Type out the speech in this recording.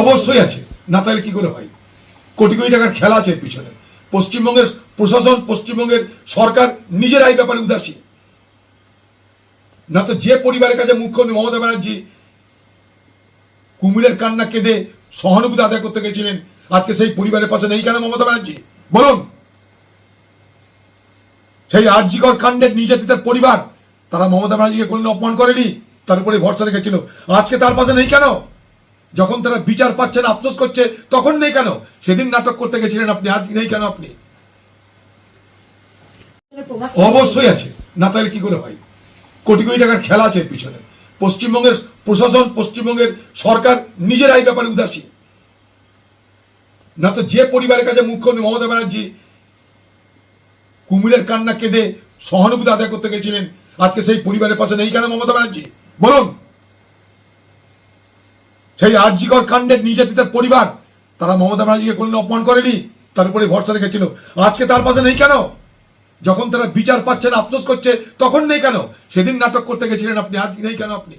অবশ্যই আছে। না তাহলে কি করে হয় কোটি কোটি টাকার খেলা আছে পিছনে। পশ্চিমবঙ্গের প্রশাসন, পশ্চিমবঙ্গের সরকার নিজেরাই ব্যাপারে উদাসীন। না তো যে পরিবারের কাছে মুখ্যমন্ত্রী মমতা ব্যানার্জি কুমিরের কান্না কেঁদে সহানুভূতি আদায় করতে গেছিলেন, আজকে সেই পরিবারের পাশে নেই কেন মমতা ব্যানার্জি? বলুন। সেই আর্যিকর কাণ্ডের নির্যাতিতার পরিবার, তারা মমতা ব্যানার্জিকে কোনদিন অপমান করেনি? তার উপরে ভরসা রেখেছিল। আজকে তার পাশে নেই কেন? যখন তারা বিচার পাচ্ছেন আফসোস করছে, তখন নেই কেন? সেদিন নাটক করতে গেছিলেন আপনি, আজ নেই কেন আপনি? অবশ্যই আছে। না তাহলে কি করে ভাই? কোটি কোটি টাকার খেলা আছে পিছনে। পশ্চিমবঙ্গের প্রশাসন, পশ্চিমবঙ্গের সরকার নিজেরাই ব্যাপারে উদাসীন না তো যে পরিবারের কাছে মুখ্যমন্ত্রী মমতা ব্যানার্জি কুমিরের কান্না কেঁদে সহানুভূতি আদায় করতে গেছিলেন, আজকে সেই পরিবারের পাশে নেই কেন মমতা ব্যানার্জি? বলুন। সেই আর্যিকর কাণ্ডের নির্যাতিতার পরিবার, তারা মমতা ব্যানার্জিকে কোনদিন অপমান করেনি? তার উপরে ভরসা রেখেছিল। আজকে তার পাশে নেই কেন? যখন তারা বিচার পাচ্ছেন আফসোস করছে, তখন নেই কেন? সেদিন নাটক করতে গেছিলেন আপনি, আজ নেই কেন আপনি?